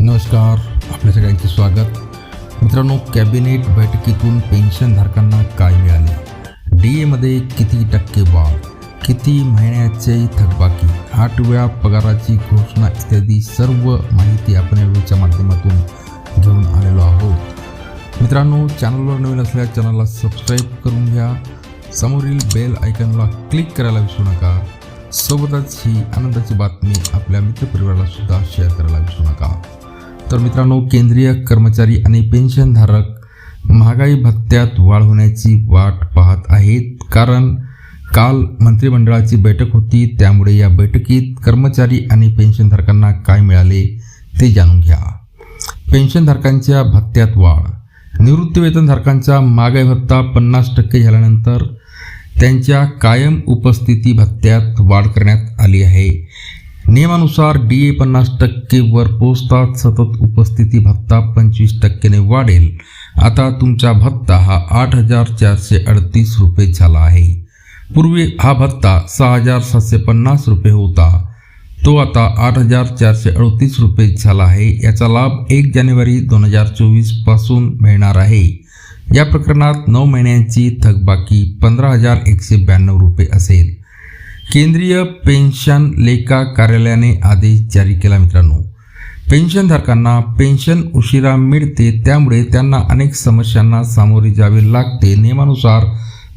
नमस्कार आपल्या सगळ्यांचे स्वागत. मित्रांनो कॅबिनेट बैठकीतून पेन्शनधारकांना काय मिळाले? डी एमध्ये किती टक्के वाढ किती महिन्याचे थकबाकी आठ वेळा पगाराची घोषणा इत्यादी सर्व माहिती आपण या व्हिडिओच्या माध्यमातून घेऊन आलेलो आहोत. मित्रांनो चॅनलवर नवीन असल्या चॅनलला सबस्क्राईब करून घ्या. समोरील बेल आयकनला क्लिक करायला विसरू नका. सोबतच ही आनंदाची बातमी आपल्या मित्रपरिवाराला सुद्धा शेअर करायला विसरू नका. तर मित्रांनो केंद्रीय कर्मचारी आणि पेन्शनधारक महागाई भत्त्यात वाढ होण्याची वाट पाहत आहेत. कारण काल मंत्रिमंडळाची बैठक होती त्यामुळे या बैठकीत कर्मचारी आणि पेन्शनधारकांना काय मिळाले ते जाणून घ्या. पेन्शनधारकांच्या भत्त्यात वाढ. निवृत्तीवेतनधारकांचा महागाई भत्ता पन्नास टक्के झाल्यानंतर त्यांच्या कायम उपस्थिती भत्त्यात वाढ करण्यात आली आहे. नियमानुसार डी ए पन्नास टक्केवर पोचतात सतत उपस्थिती भत्ता पंचवीस टक्क्याने वाढेल. आता तुमचा भत्ता हा आठ हजार चारशे अडतीस रुपये झाला आहे. पूर्वी हा भत्ता सहा हजार सातशे पन्नास रुपये होता. तो आता आठ हजार चारशे अडतीस रुपये झाला आहे. याचा लाभ एक जानेवारी दोन हजार चोवीसपासून मिळणार आहे. या प्रकरणात नऊ महिन्यांची थकबाकी पंधरा हजार एकशे ब्याण्णव रुपये असेल. केंद्रीय पेन्शन लेखा कार्यालयाने आदेश जारी केला मित्रांनो. पेन्शनधारकांना पेन्शन उशिरा मिळते त्यामुळे त्यांना अनेक समस्यांना सामोरे जावे लागते. नियमानुसार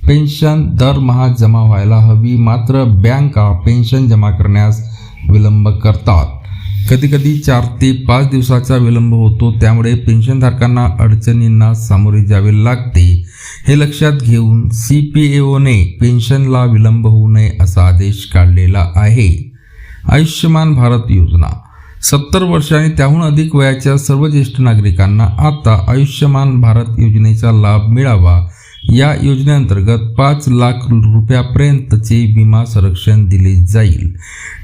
पेन्शन दरमहा जमा व्हायला हवी मात्र बँका पेन्शन जमा करण्यास विलंब करतात. कधीकधी चार ते पाच दिवसाचा विलंब होतो. त्यामुळे पेन्शनधारकांना अडचणींना सामोरे जावे लागते. हे लक्षात घेऊन सी पी एओने पेन्शनला विलंब होऊ नये असा आदेश काढलेला आहे. आयुष्यमान भारत योजना. सत्तर वर्ष आणि त्याहून अधिक वयाच्या सर्व ज्येष्ठ नागरिकांना आता आयुष्यमान भारत योजनेचा लाभ मिळावा. या योजनेअंतर्गत पाच लाख रुपयापर्यंतचे विमा संरक्षण दिले जाईल.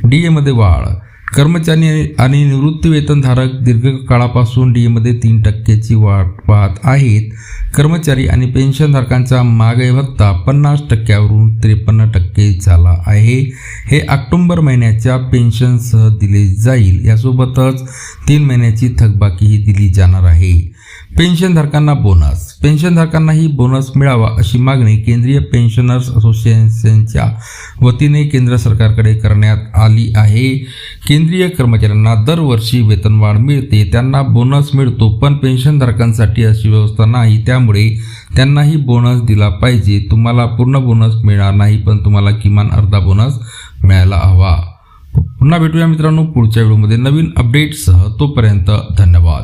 डी एमध्ये वाढ. कर्मचारी आणि निवृत्तीवेतनधारक दीर्घकाळापासून डी एमध्ये तीन टक्क्याची वाढ पाहत आहेत. कर्मचारी आणि पेन्शनधारकांचा मागे भत्ता पन्नास टक्क्यावरून त्रेपन्न टक्के झाला आहे. हे ऑक्टोंबर महिन्याच्या पेन्शनसह दिले जाईल. यासोबतच तीन महिन्याची थकबाकीही दिली जाणार आहे. पेन्शनधारकांना बोनस. पेन्शनधारकांनाही बोनस मिळावा अशी मागणी केंद्रीय पेन्शनर्स असोसिएशनच्या वतीने केंद्र सरकारकडे करण्यात आली आहे. केंद्रीय कर्मचाऱ्यांना दरवर्षी वेतनवाढ मिळते. त्यांना बोनस मिळतो पण पेन्शनधारकांसाठी अशी व्यवस्था नाही. त्यामुळे त्यांनाही बोनस दिला पाहिजे. तुम्हाला पूर्ण बोनस मिळणार नाही पण तुम्हाला किमान अर्धा बोनस मिळायला हवा. पुन्हा भेटूया मित्रांनो पुढच्या व्हिडिओमध्ये. नवीन अपडेटसह तोपर्यंत धन्यवाद.